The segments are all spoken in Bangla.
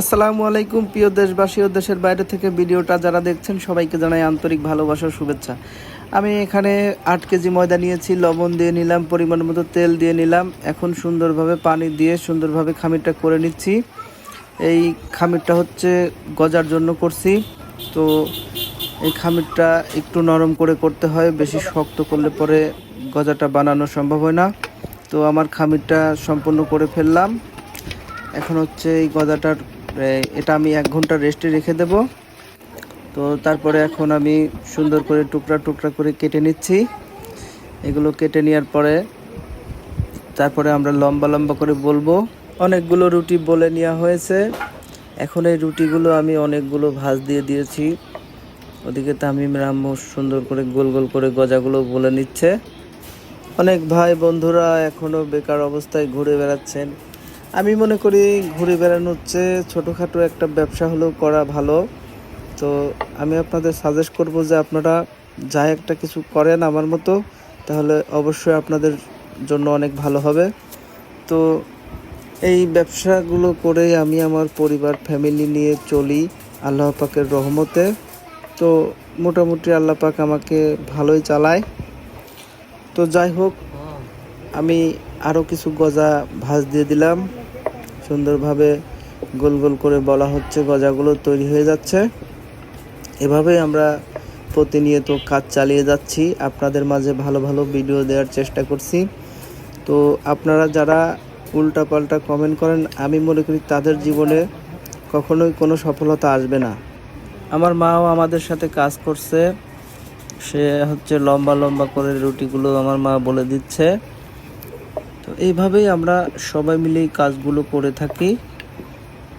আসসালামু আলাইকুম, প্রিয় দেশবাসী ও দেশের বাইরে থেকে ভিডিওটা যারা দেখছেন, সবাইকে জানাই আন্তরিক ভালোবাসার শুভেচ্ছা। আমি এখানে আট কেজি ময়দা নিয়েছি, লবণ দিয়ে নিলাম, পরিমাণ মতো তেল দিয়ে নিলাম। এখন সুন্দরভাবে পানি দিয়ে সুন্দরভাবে খামিরটা করে নিচ্ছি। এই খামিরটা হচ্ছে গজার জন্য করছি। তো এই খামিরটা একটু নরম করে করতে হয়, বেশি শক্ত করলে পরে গজাটা বানানো সম্ভব হয় না। তো আমার খামিরটা সম্পূর্ণ করে ফেললাম। এখন হচ্ছে এই গজাটার এটা আমি এক ঘণ্টা রেস্টে রেখে দেব। তো তারপরে এখন আমি সুন্দর করে টুকরা টুকরা করে কেটে নিচ্ছি। এগুলো কেটে নেওয়ার পরে তারপরে আমরা লম্বা লম্বা করে বলব। অনেকগুলো রুটি বলে নেওয়া হয়েছে। এখন এই রুটিগুলো আমি অনেকগুলো ভাজ দিয়ে দিয়েছি। ওদিকে তামিম রাম্মু সুন্দর করে গোল গোল করে গজাগুলো বলে নিচ্ছে। অনেক ভাই বন্ধুরা এখনও বেকার অবস্থায় ঘুরে বেড়াচ্ছেন। আমি মনে করি ঘুরে বেড়ানোর চেয়ে ছোটোখাটো একটা ব্যবসা হলেও করা ভালো। তো আমি আপনাদের সাজেস্ট করব যে আপনারা যা একটা কিছু করেন আমার মতো, তাহলে অবশ্যই আপনাদের জন্য অনেক ভালো হবে। তো এই ব্যবসাগুলো করে আমি আমার পরিবার ফ্যামিলি নিয়ে চলি আল্লাহ পাকের রহমতে। তো মোটামুটি আল্লাহ পাক আমাকে ভালোই চালায়। তো যাই হোক, আমি আরও কিছু গজা ভাজ দিয়ে দিলাম। সুন্দরভাবে গোল গোল করে বলা হচ্ছে, গজাগুলো তৈরি হয়ে যাচ্ছে। এভাবেই আমরা প্রতিনিয়ত কাজ চালিয়ে যাচ্ছি। আপনাদের মাঝে ভালো ভালো ভিডিও দেওয়ার চেষ্টা করছি। তো আপনারা যারা উল্টাপাল্টা কমেন্ট করেন, আমি মনে করি তাদের জীবনে কখনোই কোনো সফলতা আসবে না। আমার মাও আমাদের সাথে কাজ করছে। সে হচ্ছে লম্বা লম্বা করে রুটিগুলো আমার মা বলে দিচ্ছে। তো এইভাবেই আমরা সবাই মিলে এই কাজগুলো করে থাকি।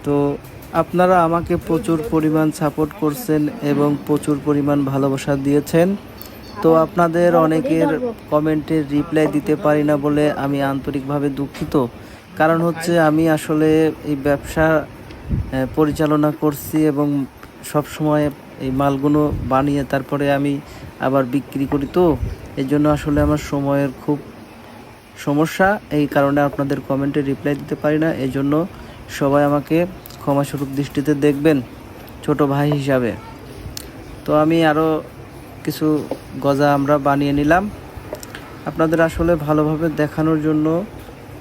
তো আপনারা আমাকে প্রচুর পরিমাণ সাপোর্ট করছেন এবং প্রচুর পরিমাণ ভালোবাসা দিয়েছেন। তো আপনাদের অনেকের কমেন্টের রিপ্লাই দিতে পারি না বলে আমি আন্তরিকভাবে দুঃখিত। কারণ হচ্ছে আমি আসলে এই ব্যবসা পরিচালনা করছি এবং সব সময় এই মালগুলো বানিয়ে তারপরে আমি আবার বিক্রি করি। তো এই জন্য আসলে আমার সময়ের খুব সমস্যা, এই কারণে আপনাদের কমেন্টে রিপ্লাই দিতে পারি না এই জন্য সবাই আমাকে ক্ষমাস্বরূপ দৃষ্টিতে দেখবেন, ছোট ভাই হিসাবে। তো আমি আরও কিছু গজা আমরা বানিয়ে নিলাম। আপনাদের আসলে ভালোভাবে দেখানোর জন্য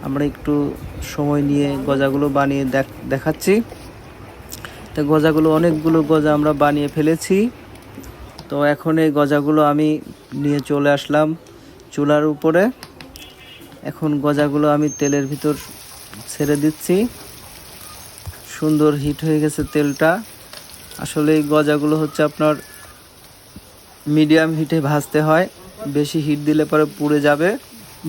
আমরা একটু সময় নিয়ে গজাগুলো বানিয়ে দেখ- দেখাচ্ছি। তো গজাগুলো, অনেকগুলো গজা আমরা বানিয়ে ফেলেছি। তো এখন এই গজাগুলো আমি নিয়ে চলে আসলাম চুলার উপরে। এখন গজাগুলো আমি তেলের ভিতর ছেড়ে দিচ্ছি। সুন্দর হিট হয়ে গেছে তেলটা। আসলে এই গজাগুলো হচ্ছে আপনার মিডিয়াম হিটে ভাজতে হয়। বেশি হিট দিলে পরে পুড়ে যাবে।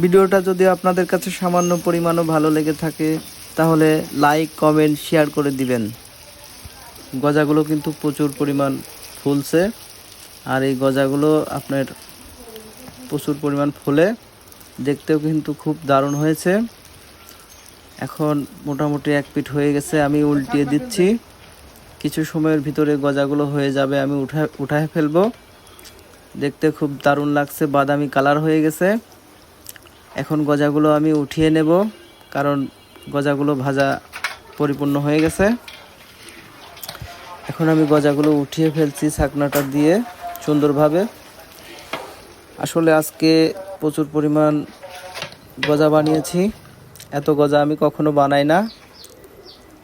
ভিডিওটা যদি আপনাদের কাছে সামান্য পরিমাণও ভালো লেগে থাকে, তাহলে লাইক, কমেন্ট, শেয়ার করে দিবেন। গজাগুলো কিন্তু প্রচুর পরিমাণ ফুলছে। আর এই গজাগুলো আপনার প্রচুর পরিমাণ ফুলে। দেখতেও কিন্তু খুব দারুণ হয়েছে। এখন মোটামুটি এক পিঠ হয়ে গেছে, আমি উল্টিয়ে দিচ্ছি। কিছু সময়ের ভিতরে গজাগুলো হয়ে যাবে, আমি উঠা, উঠায় ফেলব। দেখতে খুব দারুণ লাগছে, বাদামি কালার হয়ে গেছে। এখন গজাগুলো আমি উঠিয়ে নেব, কারণ গজাগুলো ভাজা পরিপূর্ণ হয়ে গেছে। এখন আমি গজাগুলো উঠিয়ে ফেলছি ছাকনাটা দিয়ে সুন্দরভাবে। আসলে আজকে প্রচুর পরিমাণ গজা বানিয়েছি। এত গজা আমি কখনো বানাই না।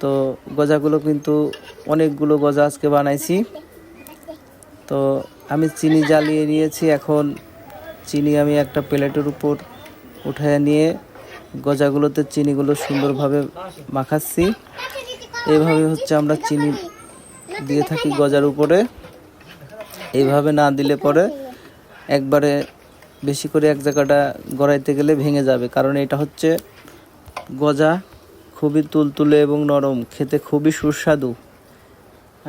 তো গজাগুলো কিন্তু অনেকগুলো গজা আজকে বানাইছি। তো আমি চিনি জ্বালিয়ে নিয়েছি। এখন চিনি আমি একটা প্লেটের উপর উঠায় নিয়ে গজাগুলোতে চিনিগুলো সুন্দরভাবে মাখাচ্ছি। এইভাবে হচ্ছে আমরা চিনি দিয়ে থাকি গজার উপরে। এইভাবে না দিলে পরে একবারে বেশি করে এক জায়গাটা গড়াইতে গেলে ভেঙে যাবে। কারণ এটা হচ্ছে গজা, খুবই তুলতুলে এবং নরম, খেতে খুবই সুস্বাদু।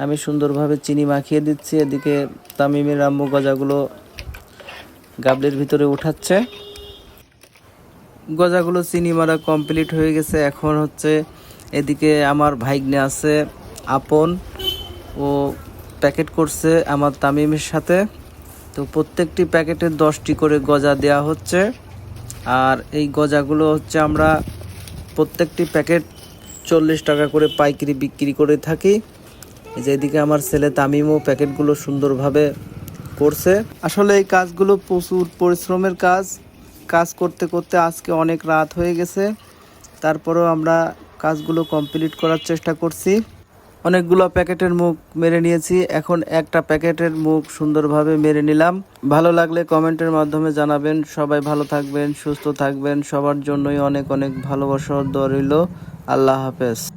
আমি সুন্দরভাবে চিনি মাখিয়ে দিচ্ছি, এদিকে তামিমের আম্মু গজাগুলো গাবলির ভিতরে উঠাচ্ছে। গজাগুলো চিনি মারা কমপ্লিট হয়ে গেছে। এখন হচ্ছে এদিকে আমার ভাইগনে আছে আপন, ও প্যাকেট করছে আমার তামিমের সাথে। তো প্রত্যেকটি প্যাকেটে দশটি করে গজা দেওয়া হচ্ছে। আর এই গজাগুলো হচ্ছে আমরা প্রত্যেকটি প্যাকেট চল্লিশ টাকা করে পাইকারি বিক্রি করে থাকি। যেদিকে আমার ছেলে তামিমও প্যাকেটগুলো সুন্দরভাবে করছে। আসলে এই কাজগুলো প্রচুর পরিশ্রমের কাজ। কাজ করতে করতে আজকে অনেক রাত হয়ে গেছে। তারপরেও আমরা কাজগুলো কমপ্লিট করার চেষ্টা করছি। অনেকগুলো প্যাকেটের মুখ মেরে নিয়েছি। এখন একটা প্যাকেটের মুখ সুন্দরভাবে মেরে নিলাম। ভালো লাগলে কমেন্টের মাধ্যমে জানাবেন। সবাই ভালো থাকবেন, সুস্থ থাকবেন। সবার জন্যই অনেক অনেক ভালোবাসা দোয়া রইল। আল্লাহ হাফেজ।